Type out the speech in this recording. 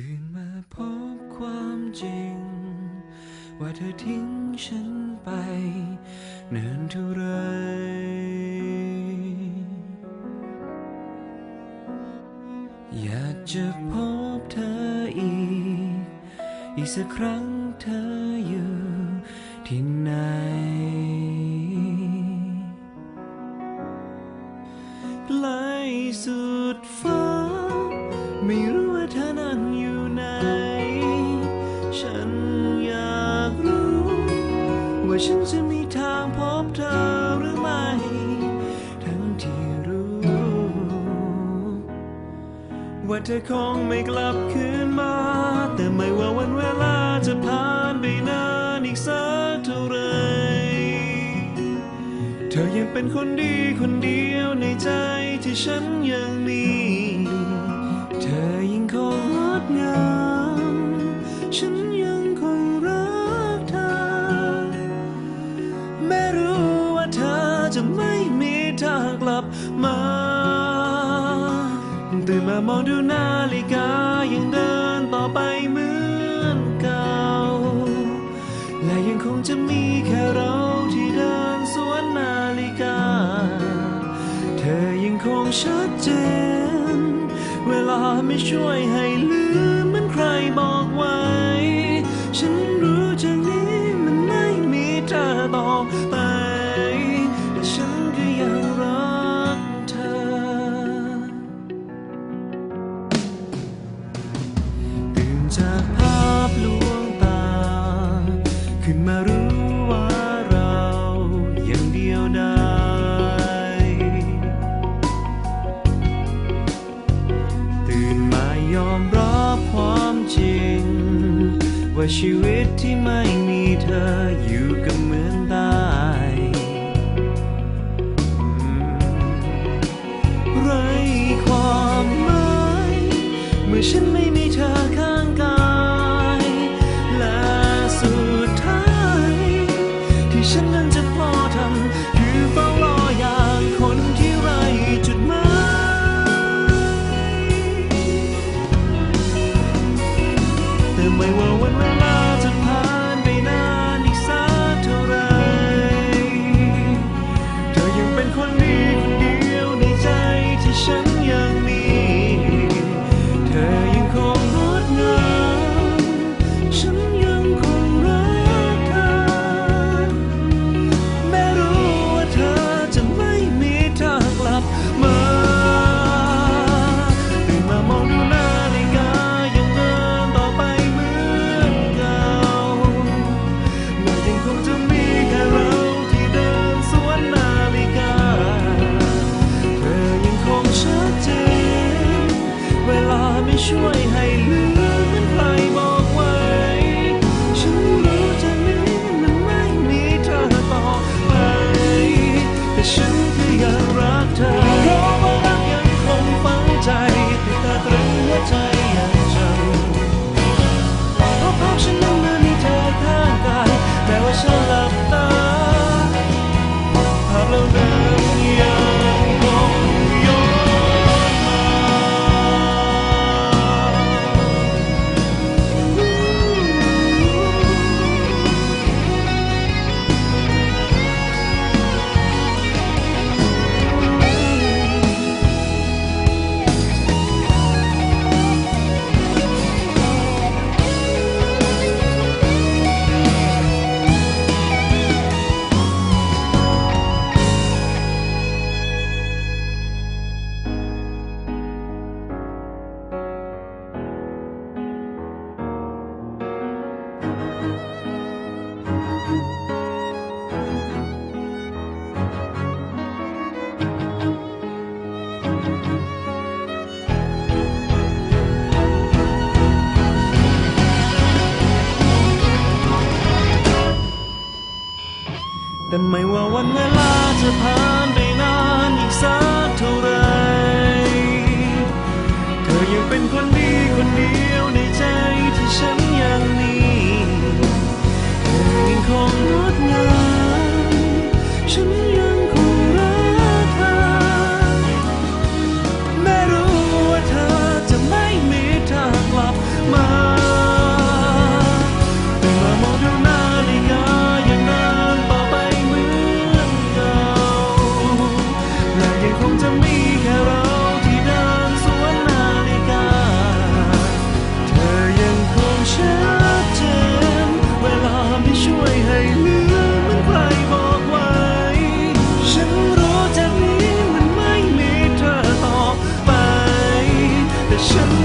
ตื่นมาพบความจริง ว่าเธอทิ้งฉันไปเนิ่นเท่าไร อยากจะพบเธออีก อีกสักครั้งเธออยู่ที่ไหน ไกลสุดฟ้าไม่ ว่าฉันจะมีทางพบเธอหรือไม่ ทั้งที่รู้ ว่าเธอคงไม่กลับคืนมา แต่ไม่ว่าวันเวลาจะผ่านไปนานอีกสักเท่าไหรเธอยังเป็นคนดีคนเดียวในใจที่ฉันยังมี เธอยังคงงดงาม ตื่นมามองดูนาฬิกายังเดินต่อไปเหมือนเก่า และยังคงจะมีแค่เราที่เดินสวนนาฬิกา เธอยังคงชัดเจน เวลาไม่ช่วยให้ลืม ยอมรับความจริง ว่าชีวิตที่ไม่มีเธออยู่กับเหมือนตายไรความหมายเมื่อฉันไม่มี แต่ไม่ว่าวันเวลาจะผ่าน the show.